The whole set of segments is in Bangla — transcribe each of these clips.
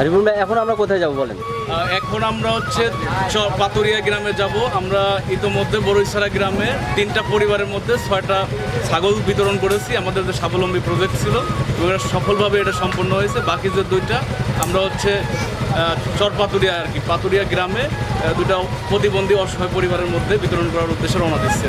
আরিফুল ভাই এখন আমরা কোথায় যাব বলেন? এখন আমরা হচ্ছে পাতুরিয়া গ্রামে যাব। আমরা ইতোমধ্যে বড়ইছড়া গ্রামে তিনটা পরিবারের মধ্যে ছয়টা ছাগল বিতরণ করেছি। আমাদের যে স্বাবলম্বী প্রজেক্ট ছিল এটা সফলভাবে এটা সম্পন্ন হয়েছে। বাকি যে দুইটা আমরা হচ্ছে আহ, চর পাতুরিয়া আর কি পাতুরিয়া গ্রামে দুইটা প্রতিবন্ধী অসহায় পরিবারের মধ্যে বিতরণ করার উদ্দেশ্যে রওনা দিচ্ছে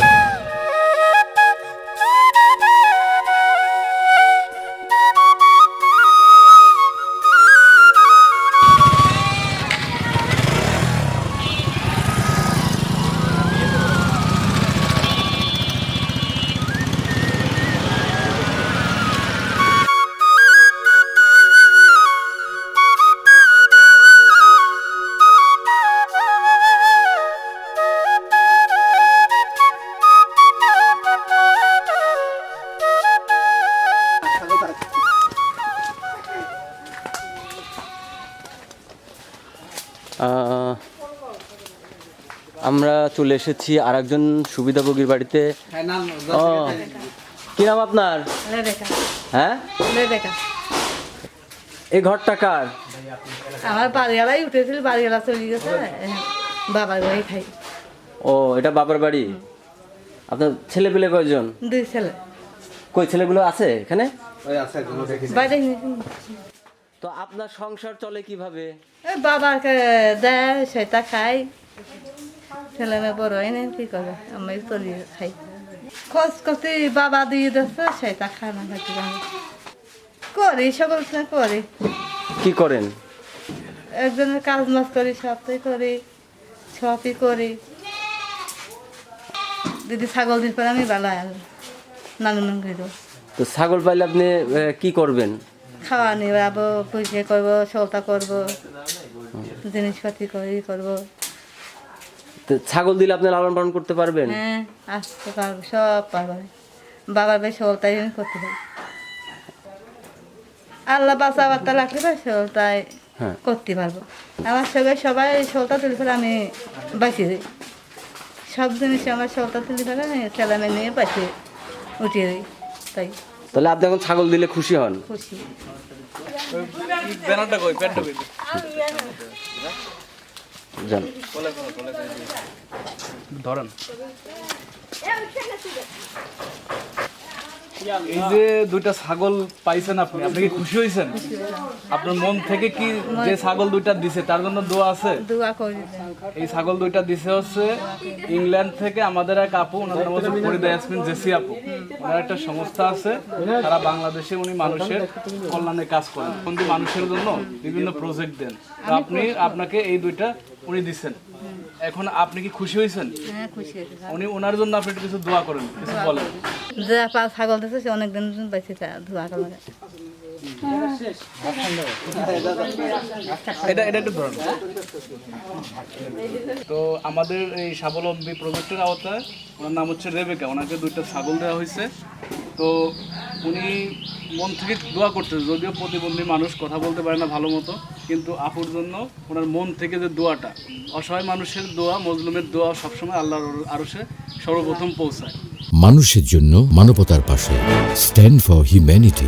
আমরা চলে এসেছি আর একজন সুবিধাভোগীর বাড়িতে। ও কি নাম আপনার? হ্যাঁ? এই ঘরটা কার? আমার বাড়িওয়ালাই উঠেছিল বাড়িওয়ালা চলে গেছে। বাবার বাড়ি খাই। ও এটা বাবার বাড়ি? আপনার ছেলে পেলে কয়জন? দুই ছেলে। কই ছেলেগুলো আছে এখানে? বাইরে তো আপনার সংসার চলে কীভাবে? বাবাকে দেয় সেটা খাই। ছেলে মেয়ে বড় হয় না কি করে আমি চলি খাই। খোঁজ করতে বাবা দিয়ে দিচ্ছে সেটা খানা খাইতে পারি করি সকল করি। কি করেন? একজনের কাজ মাছ করি সবটাই করি সবই করি। দিদি ছাগল দিন পরে আমি বেলা নানু নানু তো ছাগল পাইলে আপনি কি করবেন? খাওয়া নিবাবো পরিষ্কার করব সলতা করব জিনিসপাতি করি করব। ছাগল দিলে আপনি লালন পালন করতে পারবেন? হ্যাঁ আসতে পারব সব পারব। বাবার বেশ আমি করতে পারি। আল্লাহ বাঁচা বার্তা লাগলে বা সলতাই হ্যাঁ। করতে পারব। আমার সঙ্গে সবাই সলতা তুলে ফেলে আমি বাঁচিয়ে দিই। সব জিনিস আমার সলতা তুলে ফেলে আমি ছেলে মেয়ে নিয়ে বাঁচিয়ে উঠিয়ে দিই তাই। তাহলে আপনি এখন ছাগল দিলে খুশি হন। খুশি। ব্যানারটা কই প্যান্টটা কই? যান। ধরেন। এই যে দুইটা ছাগল পাইছেন আপনি আপনি কি খুশি হয়েছেন আপনার মন থেকে কি যে ছাগল দুইটা দিছে তার জন্য দোয়া আছে? এই ছাগল দুইটা দিছে হচ্ছে ইংল্যান্ড থেকে আমাদের এক আপু ওনার নাম হচ্ছে ফরিদা ইয়াসমিন জেসি আপু। ওনার একটা সংস্থা আছে তারা বাংলাদেশে উনি মানুষের কল্যাণে কাজ করেন। বন্দি মানুষের জন্য বিভিন্ন প্রজেক্ট দেন। আপনি আপনাকে এই দুইটা উনি দিচ্ছেন এখন আপনি কি খুশি হয়েছেন? হ্যাঁ খুশি হয়েছে উনি ওনার জন্য আপনি একটু কিছু দোয়া করেন কিছু বলেন। যে পা ছাগল দিচ্ছে সে অনেকদিন বেঁচে ধোয়া করে এটা এটা একটু ধরেন। তো আমাদের এই স্বাবলম্বী প্রজেক্টের আওতায় ওনার নাম হচ্ছে রেবেকা ওনাকে দুইটা ছাগল দেওয়া হয়েছে। তো উনি মন থেকে দোয়া করতেছে যদিও প্রতিবন্ধী মানুষ কথা বলতে পারে না ভালো মতো, কিন্তু আপুর জন্য ওনার মন থেকে যে দোয়াটা, অসহায় মানুষের দোয়া, মজলুমের দোয়া সবসময় আল্লাহর আরসে সর্বপ্রথম পৌঁছায়। মানুষের জন্য মানবতার পাশে স্ট্যান্ড ফর হিউম্যানিটি